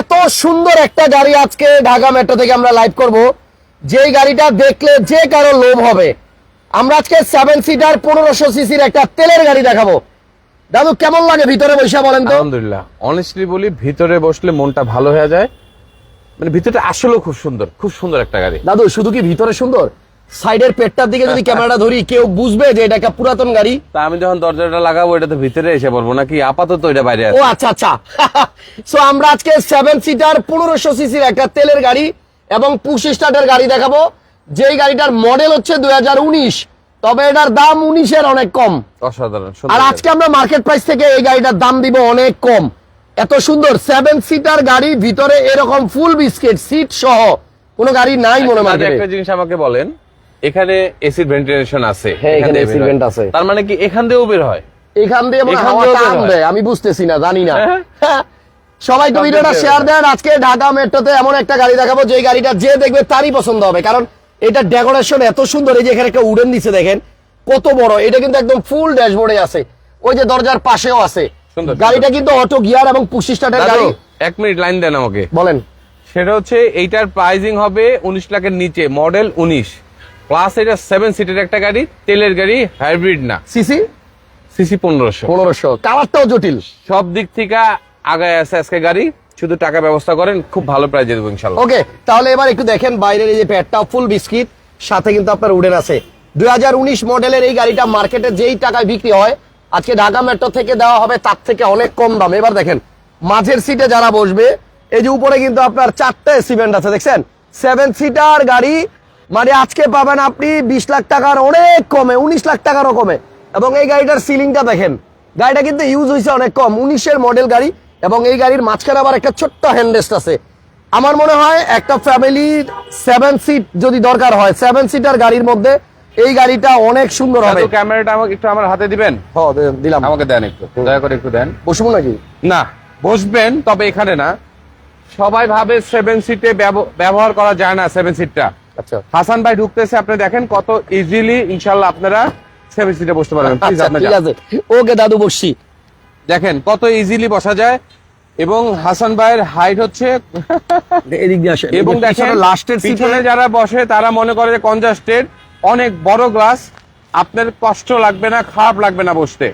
এত সুন্দর একটা গাড়ি আজকে ঢাকা মেট্রো থেকে আমরা লাইভ করব। যেই গাড়িটা দেখলে যে কারও লোভ হবে। আমরা আজকে সেভেন সিটার পনেরোশো সিসির একটা তেলের গাড়ি দেখাবো। দাদু কেমন লাগে ভিতরে বসে বলেন তো? আলহামদুলিল্লাহ। অনেস্টলি বলি ভিতরে বসলে মনটা ভালো হয়ে যায়। মানে ভিতরটা আসলেও খুব সুন্দর খুব সুন্দর একটা গাড়ি। দাদু শুধু কি ভিতরে সুন্দর? সাইডের পেটটার দিকে যদি ক্যামেরাটা ধরি কেউ বুঝবে যে এটা একটা পুরাতন গাড়ি। তা আমি যখন দরজাটা লাগাবো এটা তো ভিতরে এসে পড়ব নাকি? আপাতত এটা বাইরে ও আচ্ছা আচ্ছা। সো আমরা আজকে সেভেন সিটার পনেরোশো সিসির একটা তেলের গাড়ি এবং পুশ স্টার্টের গাড়ি দেখাবো। যেই গাড়িটার মডেল হচ্ছে দুই হাজার উনিশ তবে এটার দাম উনিশের অনেক কম। অসাধারণ আর আজকে আমরা মার্কেট প্রাইস থেকে এই গাড়িটার দাম দিব অনেক কম। এত সুন্দর সেভেন সিটার গাড়ি ভিতরে এরকম ফুল বিস্কিট সিট সহ কোনো গাড়ি নাই মনে গাড়ি। মার্কেটে একটা জিনিস আমাকে বলেন এখানে এসির ভেন্টিলেশন আছে। হ্যাঁ, এখানে হয়। vent আছে। তার মানে কি এখান দিয়েও বের হয়? এখান দিয়ে মনে এখান হাওয়া টান দেয় আমি বুঝতেছি না জানি না। হ্যাঁ। হ্যাঁ। সবাই তো ভিডিওটা শেয়ার দেন আজকে ঢাকা মেট্রোতে এমন একটা গাড়ি দেখাবো যে গাড়িটা যে দেখবে তারই পছন্দ হবে কারণ এটা ডেকোরেশন এত সুন্দর এই যে এখানে একটা উডেন দিছে দেখেন কত বড় এটা কিন্তু একদম ফুল ড্যাশবোর্ডে আছে। ওই যে দরজার পাশেও আছে। সুন্দর, গাড়িটা কিন্তু অটো গিয়ার এবং পুশি স্টার্টের গাড়ি। এক মিনিট লাইন দেন আমাকে। বলেন। সেটা হচ্ছে এইটার প্রাইজিং হবে উনিশ লাখের নিচে মডেল উনিশ। প্লাস এটা সেভেন সিটের একটা গাড়ি তেলের গাড়ি হাইব্রিড না। সিসি সিসি পনেরোশো। পনেরোশো। কালারটাও জটিল। সব দিক থেকে আগায় আছে আজকে গাড়ি। শুধু টাকা ব্যবস্থা করেন খুব ভালো প্রাইজে দেবো ইনশাল্লাহ। ওকে তাহলে এবার একটু দেখেন বাইরের এই যে প্যাডটা ফুল বিস্কিট সাথে কিন্তু আপনার উডেন আছে। দুই হাজার উনিশ মডেলের এই গাড়িটা মার্কেটে যেই টাকায় বিক্রি হয় আজকে ঢাকা মেট্রো থেকে দেওয়া হবে তার থেকে অনেক কম দাম। এবার দেখেন মাঝের সিটে যারা বসবে এই যে উপরে কিন্তু আপনার চারটে সিমেন্ট আছে দেখছেন? সেভেন সিটার গাড়ি মানে আজকে পাবেন আপনি বিশ লাখ টাকার অনেক কমে উনিশ লাখ টাকারও কমে। এবং এই গাড়িটার সিলিংটা দেখেন। গাড়িটা কিন্তু ইউজ হয়েছে অনেক কম উনিশের মডেল গাড়ি। এবং এই গাড়ির মাঝখানে আবার একটা ছোট্ট হ্যান্ডরেস্ট আছে। আমার মনে হয় একটা ফ্যামিলির সেভেন সিট যদি দরকার হয় সেভেন সিটার গাড়ির মধ্যে এই গাড়িটা অনেক সুন্দর হবে। ক্যামেরাটা আমাকে একটু আমার হাতে দিবেন? হ্যাঁ, দিলাম। আমাকে দেন একটু দয়া করে একটু দেন। বসবো নাকি? না বসবেন তবে এখানে না। সবাই ভাবে সেভেন সিটে ব্যবহার করা যায় না সেভেন সিটটা আচ্ছা। হাসান ভাই ঢুকতেছে আপনি দেখেন কত ইজিলি ইনশাল্লাহ আপনারা সেভেন সিটে বসতে পারবেন। প্লিজ আচ্ছা আপনি ঠিক আছে। ওকে দাদু বসছি। দেখেন কত ইজিলি বসা যায় এবং হাসান ভাইয়ের হাইট হচ্ছে এবং দেখেন লাস্টের পিছনে সিটে যারা বসে তারা মনে করে যে কনজাস্টেড অনেক বড় গ্লাস আপনার কষ্ট লাগবে না খারাপ লাগবে না বসতে।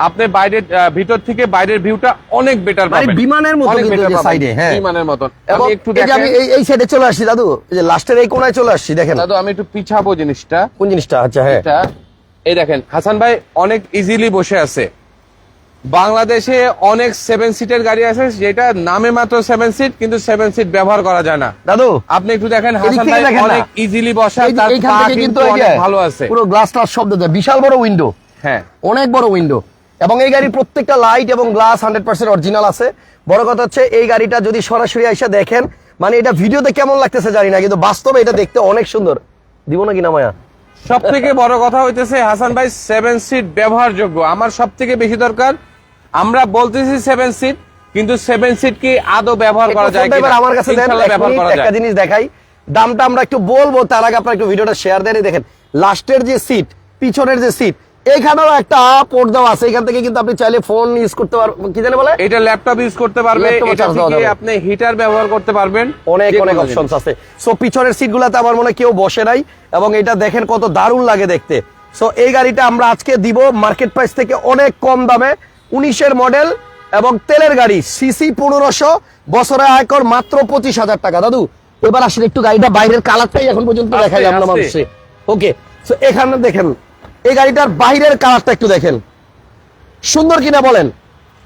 আপনি বাইরের ভিতর থেকে বাইরের ভিউটা অনেক বেটার মানে পাবেন। বিমানের মতো কিন্তু এ, হ্যাঁ। বিমানের মতন। আমি একটু যে আমি এই- এই সাইডে চলে আসছি দাদু। এই যে লাস্টের এই কোণায় চলে আসছি দেখেন। দাদু আমি একটু পিছাবো জিনিসটা। কোন জিনিসটা? আচ্ছা হ্যাঁ। এটা এই দেখেন হাসান ভাই অনেক ইজিলি বসে আছে। বাংলাদেশে অনেক সেভেন সিটের গাড়ি আছে যেটা নামে মাত্র সেভেন সিট কিন্তু সেভেন সিট ব্যবহার করা যায় না। দাদু আপনি একটু দেখেন হাসান ভাই অনেক ইজিলি বসা তার কিন্তু ভালো আছে। পুরো গ্লাসটার শব্দ দেয় বিশাল বড় উইন্ডো হ্যাঁ। অনেক বড় উইন্ডো এবং এই গাড়ির প্রত্যেকটা লাইট এবং গ্লাস হান্ড্রেড পার্সেন্ট অরিজিনাল আছে। বড় কথা হচ্ছে এই গাড়িটা যদি সরাসরি এসে দেখেন মানে এটা ভিডিওতে কেমন লাগতেছে জানি না কিন্তু বাস্তবে এটা দেখতে অনেক সুন্দর। দিব নাকি না মায়া? সব থেকে বড় কথা হইতেছে হাসান ভাই সেভেন সিট ব্যবহারযোগ্য। আমার সব থেকে বেশি দরকার আমরা বলতেছি সেভেন সিট কিন্তু সেভেন সিট কি আদৌ ব্যবহার করা যায় এবার কিনা? আমার কাছে দেন ব্যবহার করা একটা জিনিস দেখাই। দামটা আমরা একটু বলব তার আগে আপনার একটু ভিডিওটা শেয়ার দেন। দেখেন লাস্টের যে সিট পিছনের যে সিট এখানেও একটা পোর্ট দেওয়া আছে এখান থেকে কিন্তু আপনি চাইলে ফোন ইউজ করতে পারবেন কি জানে বলে? এটা ল্যাপটপ ইউজ করতে পারবে Laptop এ এটা থেকে আপনি হিটার ব্যবহার করতে পারবেন অনেক অনেক অপশনস আছে। সো পিছনের সিটগুলোতে আমার মনে কেউ বসে নাই এবং এটা দেখেন কত দারুণ লাগে দেখতে। সো এই গাড়িটা আমরা আজকে দিব মার্কেট প্রাইস থেকে অনেক কম দামে উনিশের মডেল এবং তেলের গাড়ি সিসি পনেরোশো বছরে আয়কর মাত্র পঁচিশ হাজার টাকা। দাদু এবার আসলে একটু গাড়িটা বাইরের কালারটাই এখন পর্যন্ত দেখাই আমরা। মানুষে। ওকে সো এখানে দেখেন এই গাড়িটার বাইরের কালারটা একটু দেখেন। সুন্দর কিনা বলেন?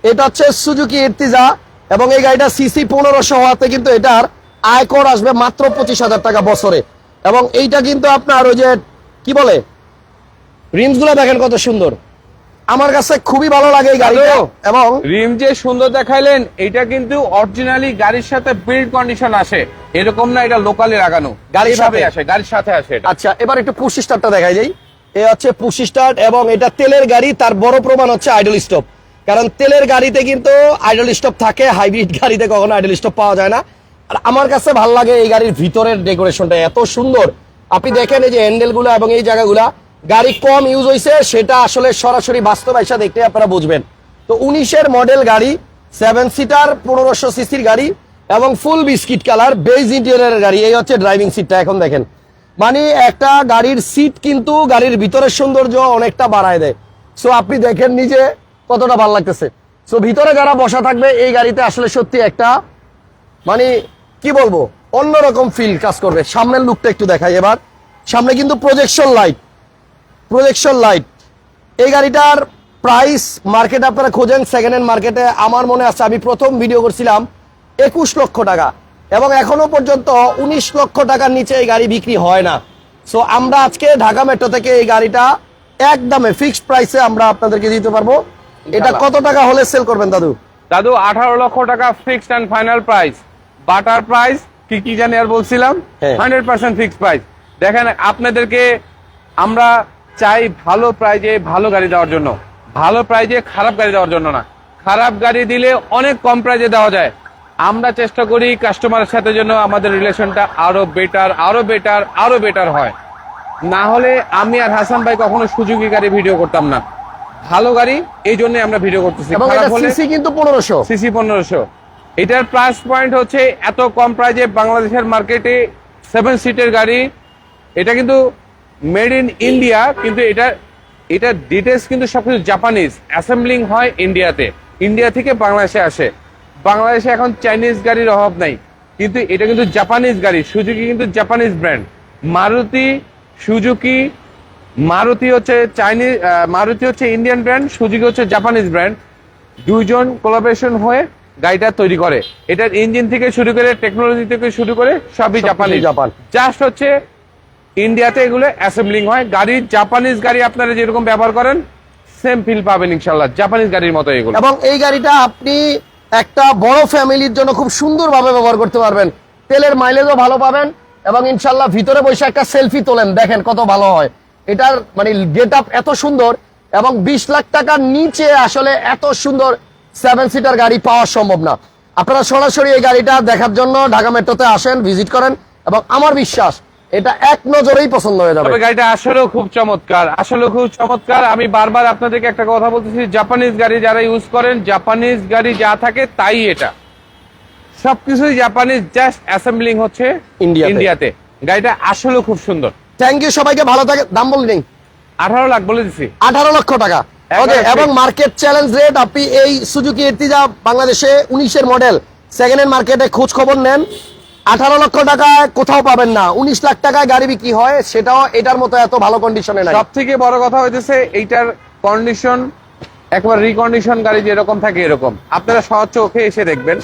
এটা হচ্ছে সুজুকি ইর্তিজা এবং এই গাড়িটা সিসি পনেরোশো হওয়াতে কিন্তু এটার আয়কর আসবে মাত্র পঁচিশ হাজার টাকা বছরে। এবং এইটা কিন্তু আপনার ওই যে কি বলে? রিমসগুলো দেখেন কত সুন্দর। আমার কাছে খুবই ভালো লাগে এই গাড়িটা এবং রিম যে সুন্দর দেখাইলেন এটা কিন্তু অরিজিনালি গাড়ির সাথে বিল্ড কন্ডিশন আসে। এরকম না এটা লোকালি লাগানো। গাড়ির সাথে? আসে গাড়ির সাথে আসে আচ্ছা এবার একটু পুশ স্টার্টটা দেখাই যাই এ হচ্ছে পুশ স্টার্ট এবং এটা তেলের গাড়ি, তার বড় প্রমাণ হচ্ছে আইডল স্টপ। কারণ তেলের গাড়িতে কিন্তু আইডল স্টপ থাকে, হাইব্রিড গাড়িতে কখনো আইডল স্টপ পাওয়া যায় না। আর আমার কাছে ভালো লাগে এই গাড়ির ভিতরের ডেকোরেশনটা, এত সুন্দর। আপনি দেখেন এই যে হ্যান্ডেলগুলো এবং এই জায়গাগুলা, গাড়ি কম ইউজ হয়েছে সেটা আসলে সরাসরি বাস্তব এসে দেখতে আপনারা বুঝবেন। তো উনিশের মডেল গাড়ি সেভেন সিটার পনেরোশো সিসির গাড়ি এবং ফুল বিস্কিট কালার বেজ ইন্টেরিয়রের গাড়ি, এই হচ্ছে ড্রাইভিং সিটটা এখন দেখেন। মানে একটা গাড়ির সিট কিন্তু গাড়ির ভিতরের সৌন্দর্য অনেকটা বাড়ায় দেয়। সো আপনি দেখেন নিজে কতটা ভালো লাগতেছে। সো ভিতরে যারা বসা থাকবে, এই গাড়িতে আসলে সত্যি একটা মানে কি বলব, অন্যরকম ফিল কাজ করবে। সামনের লুকটা একটু দেখাই এবার। সামনে কিন্তু প্রজেকশন লাইট প্রজেকশন লাইট এই গাড়িটার প্রাইস মার্কেটে আপনারা খোঁজেন সেকেন্ড হ্যান্ড মার্কেটে আমার মনে আছে, আমি প্রথম ভিডিও করছিলাম একুশ লক্ষ টাকা। এবং এখনও পর্যন্ত উনিশ লক্ষ টাকার নিচে এই গাড়ি বিক্রি হয় না। সো আমরা আজকে ঢাকা মেট্রো থেকে এই গাড়িটা একদমে ফিক্সড প্রাইসে আমরা আপনাদেরকে দিতে পারব। এটা কত টাকা হলে সেল করবেন দাদু? দাদু আঠারো লক্ষ টাকা ফিক্সড অ্যান্ড ফাইনাল প্রাইস বাটার প্রাইস কি কি জানি আর বলছিলাম। হান্ড্রেড পার্সেন্ট ফিক্সড প্রাইস দেখেন আপনাদেরকে আমরা চাই ভালো প্রাইজে ভালো গাড়ি দেওয়ার জন্য। ভালো প্রাইজে খারাপ গাড়ি দেওয়ার জন্য না। খারাপ গাড়ি দিলে অনেক কম প্রাইজে দেওয়া যায়। আমরা চেষ্টা করি কাস্টমারের সাথে যেন আমাদের রিলেশনটা আরও বেটার আরও বেটার আরও বেটার হয়। না হলে আমি আর হাসান ভাই কখনো সুযোগী গাড়ি ভিডিও করতাম না। ভালো গাড়ি এই জন্য আমরা ভিডিও করতেছি। সিসি কিন্তু পনেরোশো। সিসি পনেরোশো। এটার প্রাইস পয়েন্ট হচ্ছে এত কম প্রাইজে বাংলাদেশের মার্কেটে সেভেন সিটের গাড়ি। এটা কিন্তু মেড ইন ইন্ডিয়া কিন্তু এটা এটা ডিটেলস কিন্তু সবকিছু জাপানিজ অ্যাসেম্বলিং হয় ইন্ডিয়াতে ইন্ডিয়া থেকে বাংলাদেশে আসে। বাংলাদেশে এখন চাইনিজ গাড়ির অভাব নাই। কিন্তু এটা কিন্তু জাপানিজ গাড়ি সুজুকি কিন্তু Japanese brand Maruti Suzuki Maruti হচ্ছে চাইনিজ মারুতি হচ্ছে ইন্ডিয়ান ব্র্যান্ড সুজুকি হচ্ছে জাপানিজ ব্র্যান্ড দুইজন কোলাবোরেশন হয়ে গাড়িটা তৈরি করে। এটার ইঞ্জিন থেকে শুরু করে টেকনোলজি থেকে শুরু করে সবই জাপানি জাপান। জাস্ট হচ্ছে ইন্ডিয়াতে এগুলো অ্যাসেম্বলিং হয়। গাড়ি জাপানিজ গাড়ি আপনারা যেরকম ব্যবহার করেন সেম ফিল পাবেন ইনশাল্লাহ জাপানিজ গাড়ির মতো এগুলো। এবং এই গাড়িটা আপনি একটা বড় ফ্যামিলির জন্য খুব সুন্দরভাবে ব্যবহার করতে পারবেন। তেলের মাইলেজও ভালো পাবেন এবং ইনশাল্লাহ ভিতরে বসে একটা সেলফি তোলেন। দেখেন কত ভালো হয়। এটার মানে গেট আপ এত সুন্দর এবং বিশ লাখ টাকার নিচে আসলে এত সুন্দর সেভেন সিটার গাড়ি পাওয়া সম্ভব না। আপনারা সরাসরি এই গাড়িটা দেখার জন্য ঢাকা মেট্রোতে আসেন ভিজিট করেন এবং আমার বিশ্বাস এটা এক নজরেই পছন্দ হয়ে যাবে। গাড়িটা আসলেও খুব চমৎকার। আসলেও খুব চমৎকার। আমি বারবার আপনাদেরকে একটা কথা বলতেছি জাপানিজ গাড়ি যারা ইউজ করেন জাপানিজ গাড়ি যা থাকে তাই এটা। সবকিছুই জাপানিজ জাস্ট অ্যাসেম্বলিং হচ্ছে ইন্ডিয়া ইন্ডিয়াতে গাড়িটা আসলেও খুব সুন্দর। থ্যাংক ইউ সবাইকে ভালো থাকে দাম বলি আঠারো লাখ বলে দিছি। আঠারো লক্ষ টাকা। ওকে এবং মার্কেট চ্যালেঞ্জ রেট আপনি এই সুজুকি এর্টিজা বাংলাদেশে উনিশের মডেল সেকেন্ড হ্যান্ড মার্কেটে খোঁজ খবর নেন। আঠারো লক্ষ টাকায় কোথাও পাবেন না। উনিশ লাখ টাকায় গাড়ি বিক্রি হয় সেটাও এটার মতো এত ভালো কন্ডিশনে নাই। সব থেকে বড় কথা হইতেছে এইটার কন্ডিশন একবার রিকন্ডিশন গাড়ি যেরকম থাকে এরকম। আপনারা সহজ চোখে এসে দেখবেন।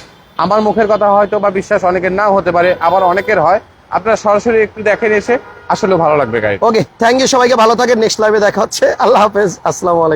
আমার মুখের কথা হয়তো বা বিশ্বাস অনেকের নাও হতে পারে আবার অনেকের হয়। আপনারা সরাসরি একটু দেখেন এসে আসলে ভালো লাগবে গাড়ি। ওকে থ্যাংক ইউ সবাইকে ভালো থাকে নেক্সট লাইভে দেখা হচ্ছে। আল্লাহ হাফেজ আসসালামু আলাইকুম।